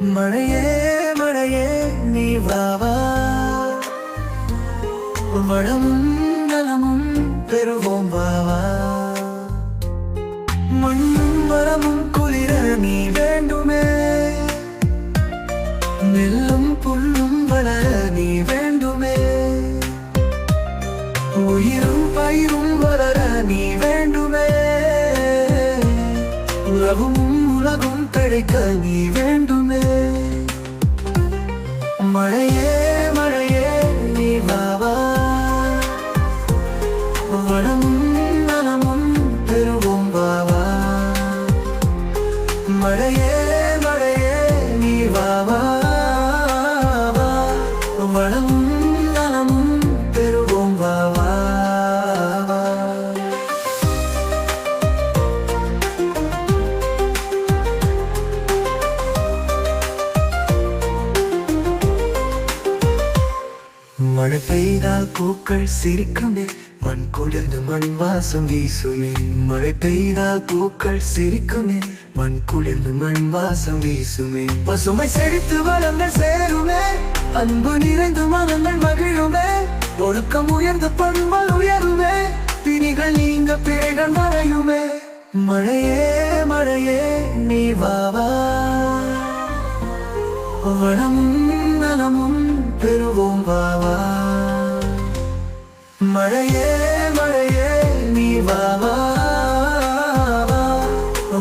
மழையே மழையே நீ வாவா வளமும் நலமும் பெறுவோம் வாவா மண்ணும் வரமும் குளிர நீ வேண்டுமே. நெல்லும் புல்லும் வளர நீ வேண்டுமே. உயிரும் பயிரும் வளர நீ வேண்டுமே. உலகும் உலகும் பிழைக்க நீ வேண்டும். மழையே மழையே நீ வாவா வளமும் மழை பெய்தால் பூக்கள் சிரிக்குமே. மண் குளிர்ந்து மண் வாசம் வீசுமே. மழை பெய்தால் பூக்கள் சிரிக்குமே. மண் குளிர்ந்து மண் வாசம் வீசுமே. பசுமை செழித்து வளங்கள் சேருமே. அன்பு நிறைந்து மனங்கள் மகிழுமே. ஒழுக்கம் உயர்ந்து பண்பல் உயருமே. பிணிகள் நீங்க பிழைகள் மறையுமே. மழையே மழையே நீ வாவா வளமும் நலமும் பெறுவோம் வாவா மழையே மழையே நீ வாவா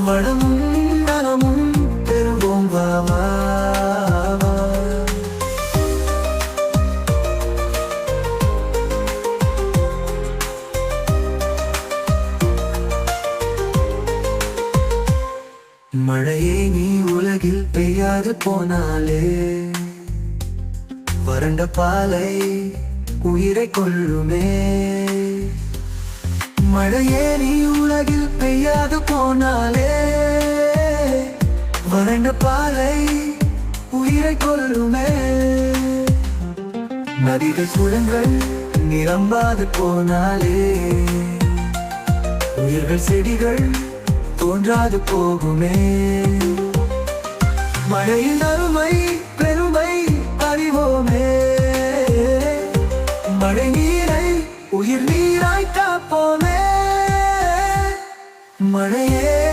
வளமும் நலமும் பெறுவோம் வாவா மழையை நீ உலகில் பெய்யாது போனாலே. வறண்ட பாலை உயிரை கொள்ளுமே மழையே நீ உலகில் பெய்யாது போனாலே. வறண்ட பாலை உயிரை கொள்ளுமே நதிகள் குளங்கள் நிரம்பாது போனாலே. உயிர்கள் செடிகள் தோன்றாது போகுமே. மழையில் அருமை நீராய்த்த போலே. மழையே.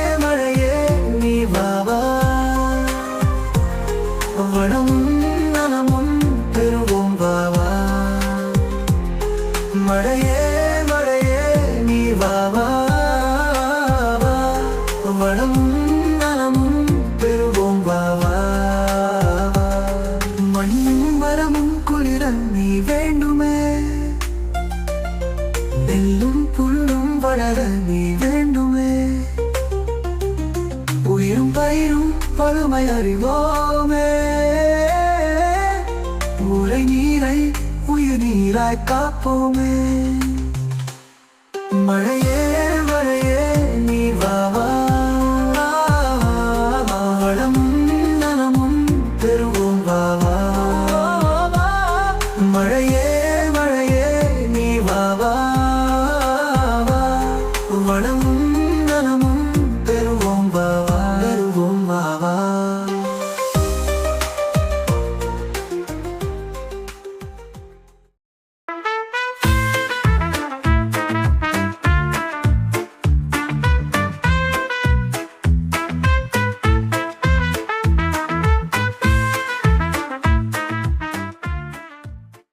புல்லும் வளர நீ வேண்டுமே. உயிரும் பயிரும் பழுமை அறிவோமே. உரை நீரை உயிர் நீராய் காப்போமே. மழையே